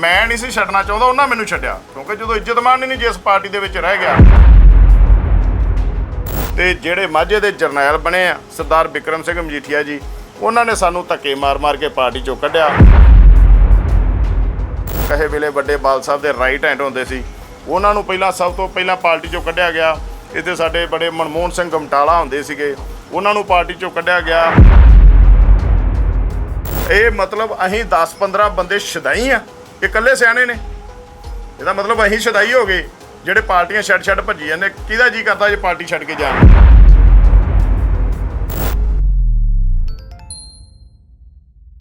ਮੈਂ ਨਹੀਂ ਸੀ ਛੱਡਣਾ ਚਾਹੁੰਦਾ, ਉਹਨਾਂ ਮੈਨੂੰ ਛੱਡਿਆ। ਕਿਉਂਕਿ ਜਦੋਂ ਇੱਜ਼ਤਮਾਨ ਹੀ ਨਹੀਂ, ਜਿਸ ਪਾਰਟੀ ਦੇ ਵਿੱਚ ਰਹਿ ਗਿਆ। ਤੇ ਜਿਹੜੇ ਮਾਝੇ ਦੇ ਜਰਨੈਲ ਬਣੇ ਆ, ਸਰਦਾਰ ਵਿਕਰਮ ਸਿੰਘ ਮਜੀਠੀਆ ਜੀ, ਉਹਨਾਂ ਨੇ ਸਾਨੂੰ ਧੱਕੇ ਮਾਰ-ਮਾਰ ਕੇ ਪਾਰਟੀ ਚੋਂ ਕੱਢਿਆ। ਕਹੇ ਵੇਲੇ ਵੱਡੇ ਬਾਲ ਸਾਹਿਬ ਦੇ ਰਾਈਟ ਹੈਂਡ ਹੁੰਦੇ ਸੀ। ਉਹਨਾਂ ਨੂੰ ਪਹਿਲਾਂ ਸਭ ਤੋਂ ਪਹਿਲਾਂ ਪਾਰਟੀ ਚੋਂ ਕੱਢਿਆ ਗਿਆ। ਇੱਥੇ ਸਾਡੇ ਬੜੇ ਮਨਮੋਹਨ ਸਿੰਘ ਗਮਟਾਲਾ ਹੁੰਦੇ ਸੀਗੇ। ਉਹਨਾਂ ਨੂੰ ਪਾਰਟੀ ਚੋਂ ਕੱਢਿਆ ਗਿਆ। ਇਹ ਮਤਲਬ ਅਸੀਂ 10-15 ਬੰਦੇ ਸ਼ਦਾਈ ਆ। ਇਹ ਇਕੱਲੇ ਸਿਆਣੇ ਨੇ। ਇਹਦਾ ਮਤਲਬ ਅਸੀਂ ਸ਼ਦਾਈ ਹੋ ਗਏ, ਜਿਹੜੇ ਪਾਰਟੀਆਂ ਛੱਡ ਛੱਡ ਭੱਜੀ ਜਾਂਦੇ। ਕਿਹਦਾ ਜੀ ਕਰਦਾ ਜੇ ਪਾਰਟੀ ਛੱਡ ਕੇ ਜਾਣ?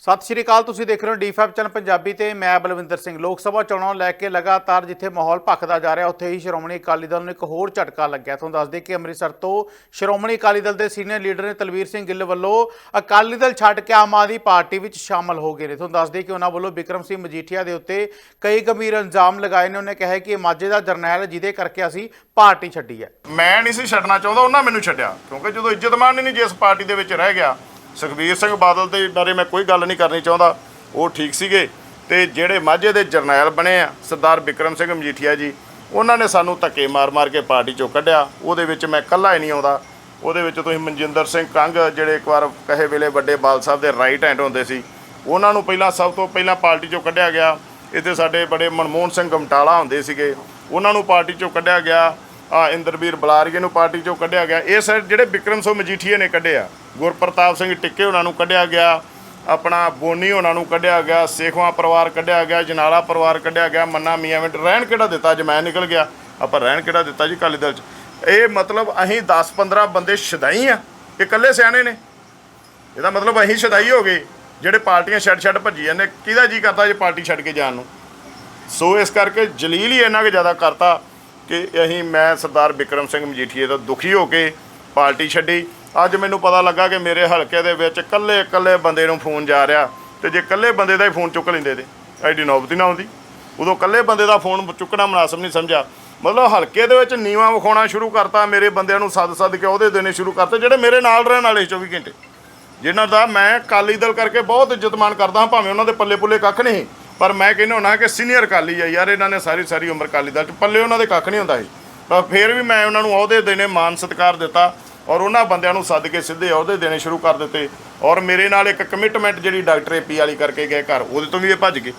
ਸਤਿ ਸ਼੍ਰੀ ਅਕਾਲ, ਤੁਸੀਂ ਦੇਖ ਰਹੇ ਹੋ ਡੀ5 ਚੈਨਲ ਪੰਜਾਬੀ ਤੇ ਮੈਂ ਬਲਵਿੰਦਰ ਸਿੰਘ। ਲੋਕ ਸਭਾ ਚੋਣਾਂ ਲੈ ਕੇ ਲਗਾਤਾਰ ਜਿੱਥੇ ਮਾਹੌਲ ਭਖਦਾ ਜਾ ਰਿਹਾ, ਉੱਥੇ ਹੀ ਸ਼੍ਰੋਮਣੀ ਅਕਾਲੀ ਦਲ ਨੂੰ ਇੱਕ ਹੋਰ ਝਟਕਾ ਲੱਗਿਆ। ਤੁਹਾਨੂੰ ਦੱਸ ਦੇ ਕਿ ਅੰਮ੍ਰਿਤਸਰ ਤੋਂ ਸ਼੍ਰੋਮਣੀ ਅਕਾਲੀ ਦਲ ਦੇ ਸੀਨੀਅਰ ਲੀਡਰ ਨੇ ਤਲਵੀਰ ਸਿੰਘ ਗਿੱਲ ਵੱਲੋਂ ਅਕਾਲੀ ਦਲ ਛੱਡ ਕੇ ਆਮ ਆਦਮੀ ਪਾਰਟੀ ਵਿੱਚ ਸ਼ਾਮਲ ਹੋ ਗਏ ਨੇ। ਤੁਹਾਨੂੰ ਦੱਸ ਦੇ ਕਿ ਉਹਨਾਂ ਵੱਲੋਂ ਵਿਕਰਮ ਸਿੰਘ ਮਜੀਠੀਆ ਦੇ ਉੱਤੇ ਕਈ ਗੰਭੀਰ ਇਲਜ਼ਾਮ ਲਗਾਏ ਨੇ। ਉਹਨੇ ਕਿਹਾ ਕਿ ਇਹ ਮਾਝੇ ਦਾ ਜਰਨੈਲ ਜਿਹਦੇ ਕਰਕੇ ਅਸੀਂ ਪਾਰਟੀ ਛੱਡੀ ਹੈ। ਮੈਂ ਨਹੀਂ ਸੀ ਛੱਡਣਾ ਚਾਹੁੰਦਾ, ਉਹਨਾਂ ਮੈਨੂੰ ਛੱਡਿਆ, ਕਿਉਂਕਿ ਜਦੋਂ ਇੱਜ਼ਤਮਾਨ ਹੀ ਨਹੀਂ ਜਿਸ ਪਾਰਟੀ ਦੇ ਵਿੱਚ ਰਹਿ ਗਿਆ ਸੁਖਬੀਰ ਸਿੰਘ ਬਾਦਲ ਦੇ ਬਾਰੇ ਮੈਂ ਕੋਈ ਗੱਲ ਨਹੀਂ ਕਰਨੀ ਚਾਹੁੰਦਾ। ਉਹ ਠੀਕ ਸੀਗੇ ਤੇ ਜਿਹੜੇ ਮਾਝੇ ਦੇ ਜਰਨੈਲ ਬਣੇ ਆ, ਸਰਦਾਰ ਵਿਕਰਮ ਸਿੰਘ ਮਜੀਠੀਆ ਜੀ, ਉਹਨਾਂ ਨੇ ਸਾਨੂੰ ਧੱਕੇ ਮਾਰ-ਮਾਰ ਕੇ ਪਾਰਟੀ ਚੋਂ ਕੱਢਿਆ। ਉਹਦੇ ਵਿੱਚ ਮੈਂ ਇਕੱਲਾ ਹੀ ਨਹੀਂ ਆਉਂਦਾ। ਉਹਦੇ ਵਿੱਚ ਤੁਸੀਂ ਮਨਜਿੰਦਰ ਸਿੰਘ ਕੰਗ, ਜਿਹੜੇ ਇੱਕ ਵਾਰ ਕਹੇ ਵੇਲੇ ਵੱਡੇ ਬਾਲ ਸਾਹਿਬ ਦੇ ਰਾਈਟ ਹੈਂਡ ਹੁੰਦੇ ਸੀ, ਉਹਨਾਂ ਨੂੰ ਪਹਿਲਾਂ ਸਭ ਤੋਂ ਪਹਿਲਾਂ ਪਾਰਟੀ ਚੋਂ ਕੱਢਿਆ ਗਿਆ। ਇੱਥੇ ਸਾਡੇ ਬੜੇ ਮਨਮੋਹਨ ਸਿੰਘ ਗਮਟਾਲਾ ਹੁੰਦੇ ਸੀਗੇ। ਉਹਨਾਂ ਨੂੰ ਪਾਰਟੀ ਚੋਂ ਕੱਢਿਆ ਗਿਆ। ਆ ਇੰਦਰਵੀਰ ਬਲਾਰੀਏ ਨੂੰ ਪਾਰਟੀ ਚੋਂ ਕੱਢਿਆ ਗਿਆ। ਇਹ ਸਰ ਜਿਹੜੇ ਵਿਕਰਮ ਸਿੰਘ ਮਜੀਠੀਏ ਨੇ ਕੱਢਿਆ। ਗੁਰਪ੍ਰਤਾਪ ਸਿੰਘ ਟਿੱਕੇ ਉਹਨਾਂ ਨੂੰ ਕੱਢਿਆ ਗਿਆ। ਆਪਣਾ ਬੋਨੀ ਉਹਨਾਂ ਨੂੰ ਕੱਢਿਆ ਗਿਆ। ਸੇਖਵਾ ਪਰਿਵਾਰ ਕੱਢਿਆ ਗਿਆ। ਜਨਾਲਾ ਪਰਿਵਾਰ ਕੱਢਿਆ ਗਿਆ। ਮੰਨਾ ਮੀਆਂ ਮਿੰਟ। ਰਹਿਣ ਕਿਹੜਾ ਦਿੱਤਾ? ਅੱਜ ਮੈਂ ਨਿਕਲ ਗਿਆ। ਆਪਾਂ ਰਹਿਣ ਕਿਹੜਾ ਦਿੱਤਾ ਜੀ ਕਾਲੀ ਦਲ ਚ? ਇਹ ਮਤਲਬ ਅਸੀਂ 10-15 ਬੰਦੇ ਸ਼ਦਾਈ ਆ। ਇਹ ਇਕੱਲੇ ਸਿਆਣੇ ਨੇ। ਇਹਦਾ ਮਤਲਬ ਅਸੀਂ ਸ਼ਦਾਈ ਹੋ ਗਏ। ਜਿਹੜੇ ਪਾਰਟੀਆਂ ਛੱਡ ਛੱਡ ਭੱਜੀ ਜਾਂਦੇ। ਕਿਹਦਾ ਜੀ ਕਰਦਾ ਜੇ ਪਾਰਟੀ ਛੱਡ ਕੇ ਜਾਣ ਨੂੰ? ਸੋ ਇਸ ਕਰਕੇ ਜਲੀਲ ਹੀ ਇੰਨਾ ਕੁ ਜ਼ਿਆਦਾ ਕਰਤਾ। ਕਿ ਅਸੀਂ, ਮੈਂ ਸਰਦਾਰ ਬਿਕਰਮ ਸਿੰਘ ਮਜੀਠੀਏ ਤੋਂ ਦੁਖੀ ਹੋ ਕੇ ਪਾਰਟੀ ਛੱਡੀ। ਅੱਜ ਮੈਨੂੰ ਪਤਾ ਲੱਗਾ ਕਿ ਮੇਰੇ ਹਲਕੇ ਦੇ ਵਿੱਚ ਇਕੱਲੇ ਇਕੱਲੇ ਬੰਦੇ ਨੂੰ ਫੋਨ ਜਾ ਰਿਹਾ ਤੇ ਜੇ ਇਕੱਲੇ ਬੰਦੇ ਦਾ ਹੀ ਫੋਨ ਚੁੱਕ ਲੈਂਦੇ ਤੇ, ਐਡੀ ਨੌਬਤੀ ਨਾ ਆਉਂਦੀ। ਉਦੋਂ ਇਕੱਲੇ ਬੰਦੇ ਦਾ ਫੋਨ ਚੁੱਕਣਾ ਮੁਨਾਸਬ ਨਹੀਂ ਸਮਝਿਆ। ਮਤਲਬ ਹਲਕੇ ਦੇ ਵਿੱਚ ਨੀਵਾ ਵਿਖਾਉਣਾ ਸ਼ੁਰੂ ਕਰਤਾ, ਮੇਰੇ ਬੰਦਿਆਂ ਨੂੰ ਸੱਦ ਸੱਦ ਕੇ ਉਹਦੇ ਦੇਣੇ ਸ਼ੁਰੂ ਕਰਤੇ, ਜਿਹੜੇ ਮੇਰੇ ਨਾਲ ਰਹਿਣ ਵਾਲੇ ਸੀ 24 ਘੰਟੇ। ਜਿਨ੍ਹਾਂ ਦਾ ਮੈਂ ਅਕਾਲੀ ਦਲ ਕਰਕੇ ਬਹੁਤ ਇੱਜ਼ਤਮਾਨ ਕਰਦਾ ਹਾਂ, ਭਾਵੇਂ ਉਹਨਾਂ ਦੇ ਪੱਲੇ ਪੁੱਲੇ ਕੱਖ ਨਹੀਂ। ਪਰ ਮੈਂ ਕਹਿੰਦਾ ਹੁਣਾ ਕਿ ਸੀਨੀਅਰ ਅਕਾਲੀ ਆ ਯਾਰ, ਇਹਨਾਂ ਨੇ ਸਾਰੀ ਸਾਰੀ ਉਮਰ ਅਕਾਲੀ ਦਲ ਚ ਪੱਲੇ, ਉਹਨਾਂ ਦੇ ਕੱਖ ਨਹੀਂ ਹੁੰਦਾ ਸੀ ਪਰ ਫਿਰ ਵੀ ਮੈਂ ਉਹਨਾਂ ਨੂੰ ਅਹੁਦੇ ਦੇਣੇ, ਮਾਨ ਸਤਿਕਾਰ ਦਿੱਤਾ ਔਰ ਉਹਨਾਂ ਬੰਦਿਆਂ ਨੂੰ ਸੱਦ ਕੇ ਸਿੱਧੇ ਅਹੁਦੇ ਦੇਣੇ ਸ਼ੁਰੂ ਕਰ ਦਿੱਤੇ ਔਰ ਮੇਰੇ ਨਾਲ ਇੱਕ ਕਮਿਟਮੈਂਟ ਜਿਹੜੀ ਡਾਕਟਰ ਏਪੀ ਵਾਲੀ ਕਰਕੇ ਗਏ ਘਰ, ਉਹਦੇ ਤੋਂ ਵੀ ਇਹ ਭੱਜ ਗਏ।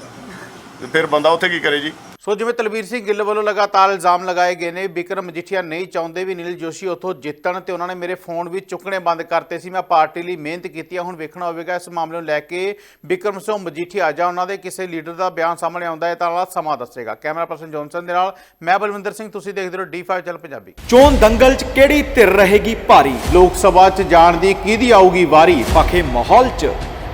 ਤੇ ਫਿਰ ਬੰਦਾ ਉੱਥੇ ਕੀ ਕਰੇ ਜੀ? ਸੋ ਜਿਵੇਂ ਤਲਵੀਰ ਸਿੰਘ ਗਿੱਲ ਵੱਲੋਂ ਲਗਾਤਾਰ ਇਲਜ਼ਾਮ ਲਗਾਏ ਗਏ ਨੇ ਬਿਕਰਮ ਮਜੀਠੀਆ ਨਹੀਂ ਚਾਹੁੰਦੇ ਵੀ ਨੀਲ ਜੋਸ਼ੀ ਉੱਥੋਂ ਜਿੱਤਣ ਤੇ ਉਹਨਾਂ ਨੇ ਮੇਰੇ ਫੋਨ ਵੀ ਚੁੱਕਣੇ ਬੰਦ ਕਰਤੇ ਸੀ। ਮੈਂ ਪਾਰਟੀ ਲਈ ਮਿਹਨਤ ਕੀਤੀ ਆ, ਹੁਣ ਵੇਖਣਾ ਹੋਵੇਗਾ ਇਸ ਮਾਮਲੇ ਨੂੰ ਲੈ ਕੇ ਬਿਕਰਮ ਸਿੰਘ ਮਜੀਠੀਆ ਜਾਂ ਉਹਨਾਂ ਦੇ ਕਿਸੇ ਲੀਡਰ ਦਾ ਬਿਆਨ ਸਾਹਮਣੇ ਆਉਂਦਾ ਹੈ, ਤਾਂ ਸਮਾਂ ਦੱਸੇਗਾ। ਕੈਮਰਾ ਪਰਸਨ ਜੌਨਸਨ ਦੇ ਨਾਲ ਮੈਂ ਬਲਵਿੰਦਰ ਸਿੰਘ, ਤੁਸੀਂ ਦੇਖਦੇ ਰਹੋ ਡੀ5 ਚੈਨਲ ਪੰਜਾਬੀ। ਚੋਣ ਦੰਗਲ 'ਚ ਕਿਹੜੀ ਧਿਰ ਰਹੇਗੀ ਭਾਰੀ? ਲੋਕ ਸਭਾ 'ਚ ਜਾਣ ਦੀ ਕਿਹਦੀ ਆਊਗੀ ਵਾਰੀ? ਪਖੇ ਮਾਹੌਲ 'ਚ।